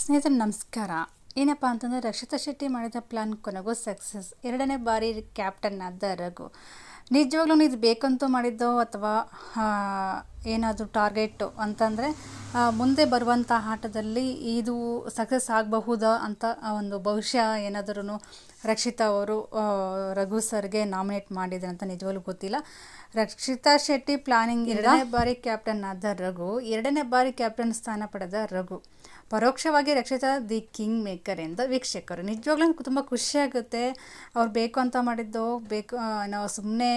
ಸ್ನೇಹಿತರೆ ನಮಸ್ಕಾರ. ಏನಪ್ಪ ಅಂತಂದರೆ ರಕ್ಷಿತಾ ಶೆಟ್ಟಿ ಮಾಡಿದ ಪ್ಲಾನ್ ಕೊನೆಗೂ ಸಕ್ಸಸ್. ಎರಡನೇ ಬಾರಿ ಕ್ಯಾಪ್ಟನ್ ಆದ ರಘು. ನಿಜವಾಗ್ಲೂ ಇದು ಬೇಕಂತೂ ಮಾಡಿದ್ದೋ ಅಥವಾ ಏನಾದರೂ ಟಾರ್ಗೆಟು ಅಂತಂದರೆ ಮುಂದೆ ಬರುವಂಥ ಆಟದಲ್ಲಿ ಇದು ಸಕ್ಸಸ್ ಆಗಬಹುದಾ ಅಂತ ಒಂದು ಭವಿಷ್ಯ ಏನಾದರೂ ರಕ್ಷಿತಾ ಅವರು ರಘು ಸರ್ಗೆ ನಾಮಿನೇಟ್ ಮಾಡಿದ್ರು ಅಂತ ನಿಜವಾಗ್ಲೂ ಗೊತ್ತಿಲ್ಲ. ರಕ್ಷಿತಾ ಶೆಟ್ಟಿ ಪ್ಲಾನಿಂಗ್ ಎರಡನೇ ಬಾರಿ ಕ್ಯಾಪ್ಟನ್ ಆದ ರಘು ಎರಡನೇ ಬಾರಿ ಕ್ಯಾಪ್ಟನ್ ಸ್ಥಾನ ಪಡೆದ ರಘು. ಪರೋಕ್ಷವಾಗಿ ರಕ್ಷಿತಾ ದಿ ಕಿಂಗ್ ಮೇಕರ್ ಎಂದು ವೀಕ್ಷಕರು. ನಿಜವಾಗ್ಲೂ ತುಂಬ ಖುಷಿಯಾಗುತ್ತೆ ಅವ್ರು ಬೇಕು ಅಂತ ಮಾಡಿದ್ದೋ, ಬೇಕು ನಾವು ಸುಮ್ಮನೆ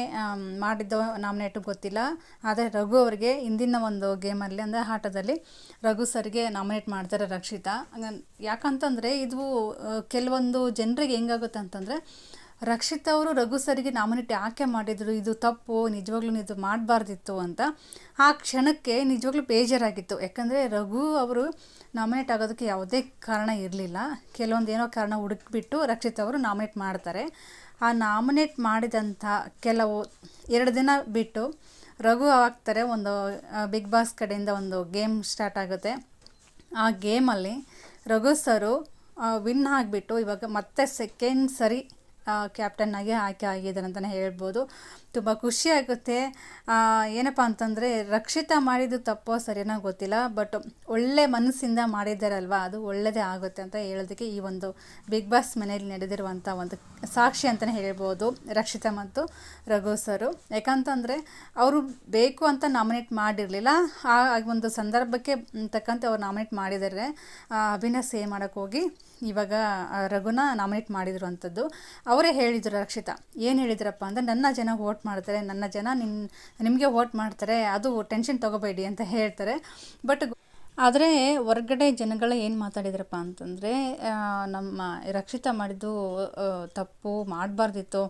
ಮಾಡಿದ್ದೋ ನಾಮಿನೇಟು ಗೊತ್ತಿಲ್ಲ. ಆದರೆ ರಘು ಅವರಿಗೆ ಇಂದಿನ ಒಂದು ಗೇಮಲ್ಲಿ, ಅಂದರೆ ಆಟದಲ್ಲಿ ರಘು ಸರ್ಗೆ ನಾಮಿನೇಟ್ ಮಾಡ್ತಾರೆ ರಕ್ಷಿತಾ. ಯಾಕಂತಂದರೆ ಇದು ಕೆಲವೊಂದು ಜನರಿಗೆ ಹೆಂಗಾಗುತ್ತೆ ಅಂತಂದರೆ ರಕ್ಷಿತ್ ಅವರು ರಘು ಸರಿಗೆ ನಾಮಿನೇಟ್ ಯಾಕೆ ಮಾಡಿದರು. ಇದು ತಪ್ಪು, ನಿಜವಾಗ್ಲೂ ಇದು ಮಾಡಬಾರ್ದಿತ್ತು ಅಂತ. ಆ ಕ್ಷಣಕ್ಕೆ ನಿಜವಾಗ್ಲೂ ಬೇಜಾರಾಗಿತ್ತು. ಯಾಕಂದರೆ ರಘು ಅವರು ನಾಮಿನೇಟ್ ಆಗೋದಕ್ಕೆ ಯಾವುದೇ ಕಾರಣ ಇರಲಿಲ್ಲ. ಕೆಲವೊಂದು ಏನೋ ಕಾರಣ ಹುಡುಕ್ಬಿಟ್ಟು ರಕ್ಷಿತ್ ಅವರು ನಾಮಿನೇಟ್ ಮಾಡ್ತಾರೆ. ಆ ನಾಮಿನೇಟ್ ಮಾಡಿದಂಥ ಕೆಲವು ಎರಡು ದಿನ ಬಿಟ್ಟು ರಘು ಆಗ್ತಾರೆ ಒಂದು ಬಿಗ್ ಬಾಸ್ ಕಡೆಯಿಂದ ಒಂದು ಗೇಮ್ ಸ್ಟಾರ್ಟ್ ಆಗುತ್ತೆ. ಆ ಗೇಮಲ್ಲಿ ರಘು ಸರು ವಿನ್ ಆಗಿಬಿಟ್ಟು ಇವಾಗ ಮತ್ತೆ ಸೆಕೆಂಡ್ ಸರಿ ಕ್ಯಾಪ್ಟನ್ ಆಗಿ ಆಯ್ಕೆ ಆಗಿದ್ದಾರೆ ಅಂತಲೇ ಹೇಳ್ಬೋದು. ತುಂಬ ಖುಷಿ ಆಗುತ್ತೆ. ಏನಪ್ಪ ಅಂತಂದರೆ ರಕ್ಷಿತಾ ಮಾಡಿದ್ದು ತಪ್ಪೋ ಸರಿನೋ ಗೊತ್ತಿಲ್ಲ ಬಟ್ ಒಳ್ಳೆ ಮನಸ್ಸಿಂದ ಮಾಡಿದ್ದಾರಲ್ವ, ಅದು ಒಳ್ಳೆಯದೇ ಆಗುತ್ತೆ ಅಂತ ಹೇಳೋದಕ್ಕೆ ಈ ಒಂದು ಬಿಗ್ ಬಾಸ್ ಮನೆಯಲ್ಲಿ ನಡೆದಿರುವಂಥ ಒಂದು ಸಾಕ್ಷಿ ಅಂತಲೇ ಹೇಳ್ಬೋದು ರಕ್ಷಿತಾ ಮತ್ತು ರಘು ಸರು. ಯಾಕಂತಂದರೆ ಅವರು ಬೇಕು ಅಂತ ನಾಮಿನೇಟ್ ಮಾಡಿರಲಿಲ್ಲ. ಆ ಒಂದು ಸಂದರ್ಭಕ್ಕೆ ತಕ್ಕಂತೆ ಅವ್ರು ನಾಮಿನೇಟ್ ಮಾಡಿದರೆ ಅಭಿನಯ ಸೇ ಮಾಡೋಕ್ಕೋಗಿ ಇವಾಗ ರಘುನ ನಾಮಿನೇಟ್ ಮಾಡಿದ್ರು ಅಂಥದ್ದು ಅವರೇ ಹೇಳಿದರು ರಕ್ಷಿತಾ, ಏನು ಹೇಳಿದ್ರಪ್ಪ ಅಂದರೆ ನನ್ನ ಜನ ವೋಟ್ ಮಾಡ್ತಾರೆ, ನನ್ನ ಜನ ನಿಮ್ಮ ನಿಮಗೆ ವೋಟ್ ಮಾಡ್ತಾರೆ, ಅದು ಟೆನ್ಷನ್ ತೊಗೋಬೇಡಿ ಅಂತ ಹೇಳ್ತಾರೆ. ಬಟ್ ಆದರೆ ಹೊರಗಡೆ ಜನಗಳು ಏನು ಮಾತಾಡಿದ್ರಪ್ಪ ಅಂತಂದರೆ ನಮ್ಮ ರಕ್ಷಿತಾ ಮಾಡಿದ್ದು ತಪ್ಪು ಮಾಡಬಾರ್ದಿತ್ತು.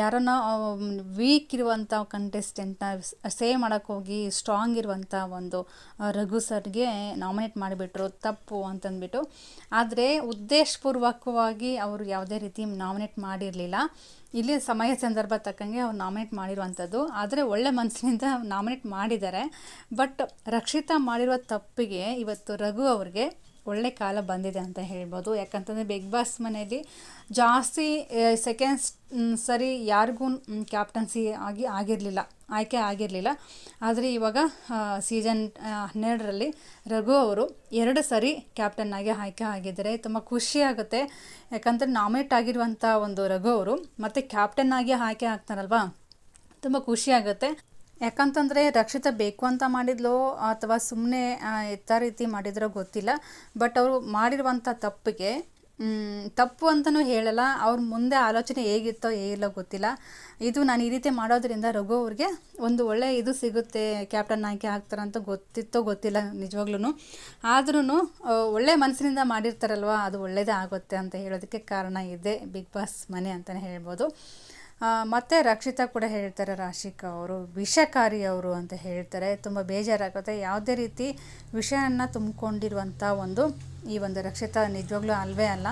ಯಾರನ್ನ ವೀಕ್ ಇರುವಂಥ ಕಂಟೆಸ್ಟೆಂಟ್ನ ಸೇವ್ ಮಾಡೋಕ್ಕೋಗಿ ಸ್ಟ್ರಾಂಗ್ ಇರುವಂಥ ಒಂದು ರಘು ಸರ್ಗೆ ನಾಮಿನೇಟ್ ಮಾಡಿಬಿಟ್ರು, ತಪ್ಪು ಅಂತಂದ್ಬಿಟ್ಟು. ಆದರೆ ಉದ್ದೇಶಪೂರ್ವಕವಾಗಿ ಅವರು ಯಾವುದೇ ರೀತಿ ನಾಮಿನೇಟ್ ಮಾಡಿರಲಿಲ್ಲ. ಇಲ್ಲಿ ಸಮಯ ಸಂದರ್ಭ ತಕ್ಕಂಗೆ ಅವ್ರು ನಾಮಿನೇಟ್ ಮಾಡಿರುವಂಥದ್ದು. ಆದರೆ ಒಳ್ಳೆ ಮನಸ್ಸಿನಿಂದ ನಾಮಿನೇಟ್ ಮಾಡಿದ್ದಾರೆ. ಬಟ್ ರಕ್ಷಿತಾ ಮಾಡಿರುವ ತಪ್ಪಿಗೆ ಇವತ್ತು ರಘು ಅವ್ರಿಗೆ ಒಳ್ಳೆ ಕಾಲ ಬಂದಿದೆ ಅಂತ ಹೇಳ್ಬೋದು. ಯಾಕಂತಂದರೆ ಬಿಗ್ ಬಾಸ್ ಮನೆಯಲ್ಲಿ ಜಾಸ್ತಿ ಸೆಕೆಂಡ್ಸ್ ಸರಿ ಯಾರಿಗೂ ಕ್ಯಾಪ್ಟನ್ಸಿ ಆಗಿ ಆಗಿರಲಿಲ್ಲ. ಆಯ್ಕೆ ಆಗಿರಲಿಲ್ಲ. ಆದರೆ ಇವಾಗ ಸೀಸನ್ ಹನ್ನೆರಡರಲ್ಲಿ ರಘು ಅವರು ಎರಡು ಸರಿ ಕ್ಯಾಪ್ಟನ್ ಆಗಿ ಆಯ್ಕೆ ಆಗಿದ್ದಾರೆ. ತುಂಬ ಖುಷಿ ಆಗುತ್ತೆ. ಯಾಕಂದರೆ ನಾಮಿನೇಟ್ ಆಗಿರುವಂಥ ಒಂದು ರಘು ಅವರು ಮತ್ತು ಕ್ಯಾಪ್ಟನ್ ಆಗಿ ಆಯ್ಕೆ ಆಗ್ತಾರಲ್ವಾ? ತುಂಬ ಖುಷಿ ಆಗುತ್ತೆ. ಯಾಕಂತಂದರೆ ರಕ್ಷಿತ ಬೇಕು ಅಂತ ಮಾಡಿದ್ಲೋ ಅಥವಾ ಸುಮ್ಮನೆ ಎತ್ತ ರೀತಿ ಮಾಡಿದ್ರೋ ಗೊತ್ತಿಲ್ಲ. ಬಟ್ ಅವರು ಮಾಡಿರುವಂಥ ತಪ್ಪಿಗೆ ತಪ್ಪು ಅಂತಲೂ ಹೇಳಲ್ಲ. ಅವ್ರ ಮುಂದೆ ಆಲೋಚನೆ ಹೇಗಿತ್ತೋ ಹೇಗಿಲ್ಲೋ ಗೊತ್ತಿಲ್ಲ. ಇದು ನಾನು ಈ ರೀತಿ ಮಾಡೋದ್ರಿಂದ ರಘು ಅವ್ರಿಗೆ ಒಂದು ಒಳ್ಳೆ ಇದು ಸಿಗುತ್ತೆ, ಕ್ಯಾಪ್ಟನ್ ಆಯ್ಕೆ ಆಗ್ತಾರಂತ ಗೊತ್ತಿತ್ತೋ ಗೊತ್ತಿಲ್ಲ ನಿಜವಾಗ್ಲೂ ಆದ್ರೂ ಒಳ್ಳೆ ಮನಸ್ಸಿನಿಂದ ಮಾಡಿರ್ತಾರಲ್ವ, ಅದು ಒಳ್ಳೆಯದೇ ಆಗುತ್ತೆ ಅಂತ ಹೇಳೋದಕ್ಕೆ ಕಾರಣ ಇದೆ ಬಿಗ್ ಬಾಸ್ ಮನೆ ಅಂತಲೇ ಹೇಳ್ಬೋದು. ಮತ್ತೆ ರಕ್ಷಿತಾ ಕೂಡ ಹೇಳ್ತಾರೆ ರಾಶಿಕಾ ಅವರು, ವಿಷಕಾರಿ ಅವರು ಅಂತ ಹೇಳ್ತಾರೆ. ತುಂಬ ಬೇಜಾರಾಗುತ್ತೆ. ಯಾವುದೇ ರೀತಿ ವಿಷಯನ ತುಂಬಿಕೊಂಡಿರುವಂಥ ಒಂದು ಈ ಒಂದು ರಕ್ಷಿತಾ ನಿಜವಾಗ್ಲೂ ಅಲ್ವೇ ಅಲ್ಲ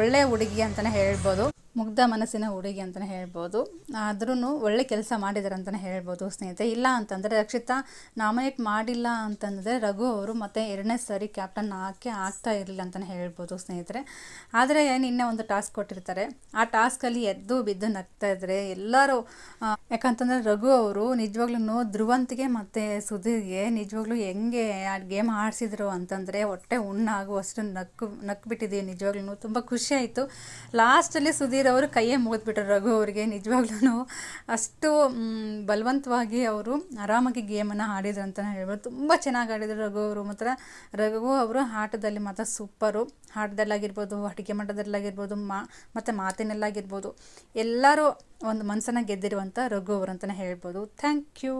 ಒಳ್ಳೆಯ ಹುಡುಗಿ ಅಂತಲೇ ಹೇಳ್ಬೋದು. ಮುಗ್ಧ ಮನಸ್ಸಿನ ಹುಡುಗಿ ಅಂತಲೇ ಹೇಳ್ಬೋದು. ಆದ್ರೂ ಒಳ್ಳೆ ಕೆಲಸ ಮಾಡಿದ್ದಾರೆ ಅಂತಲೇ ಹೇಳ್ಬೋದು ಸ್ನೇಹಿತರೆ. ಇಲ್ಲ ಅಂತಂದರೆ ರಕ್ಷಿತಾ, ನಾಮಿನೇಟ್ ಮಾಡಿಲ್ಲ ಅಂತಂದರೆ ರಘು ಅವರು ಮತ್ತೆ ಎರಡನೇ ಸಾರಿ ಕ್ಯಾಪ್ಟನ್ ಹಾಕಿ ಆಗ್ತಾ ಇರಲಿಲ್ಲ ಅಂತಲೇ ಹೇಳ್ಬೋದು ಸ್ನೇಹಿತರೆ. ಆದರೆ ನಿನ್ನೆ ಒಂದು ಟಾಸ್ಕ್ ಕೊಟ್ಟಿರ್ತಾರೆ. ಆ ಟಾಸ್ಕಲ್ಲಿ ಎದ್ದು ಬಿದ್ದು ನಗ್ತಾ ಇದ್ದರೆ ಎಲ್ಲರೂ ಯಾಕಂತಂದರೆ ರಘು ಅವರು ನಿಜವಾಗ್ಲೂ ಧ್ರುವಂತಿಗೆ ಮತ್ತು ಸುಧೀರ್ಗೆ ನಿಜವಾಗ್ಲೂ ಹೆಂಗೆ ಆ ಗೇಮ್ ಆಡಿಸಿದ್ರು ಅಂತಂದರೆ ಹೊಟ್ಟೆ ಉಣ್ಣಾಗುವಷ್ಟು ನಕ್ಕು, ನಕ್ಬಿಟ್ಟಿದ್ದೀವಿ ನಿಜವಾಗ್ಲೂ. ತುಂಬ ಖುಷಿ ಆಯಿತು. ಲಾಸ್ಟಲ್ಲಿ ಸುಧೀರ್ ಅವರು ಕೈಯೇ ಮುಗಿದ್ಬಿಟ್ರು ರಘು ಅವರಿಗೆ ನಿಜವಾಗ್ಲೂ ಅಷ್ಟು ಬಲವಂತವಾಗಿ ಅವರು ಆರಾಮಾಗಿ ಗೇಮನ್ನು ಆಡಿದ್ರು ಅಂತಲೇ ಹೇಳ್ಬೋದು. ತುಂಬ ಚೆನ್ನಾಗಿ ಆಡಿದ್ರು ರಘು ಅವರು. ಮಾತ್ರ ರಘು ಅವರು ಆಟದಲ್ಲಿ ಮಾತ್ರ ಸೂಪರು ಆಟದಲ್ಲಾಗಿರ್ಬೋದು, ಅಡುಗೆ ಮಟ್ಟದಲ್ಲಾಗಿರ್ಬೋದು, ಮಾ, ಮತ್ತು ಮಾತಿನಲ್ಲಾಗಿರ್ಬೋದು. ಎಲ್ಲರೂ ಒಂದು ಮನಸ್ಸನ್ನು ಗೆದ್ದಿರುವಂಥ ರಘು ಅವರು ಅಂತಲೇ ಹೇಳ್ಬೋದು. Thank you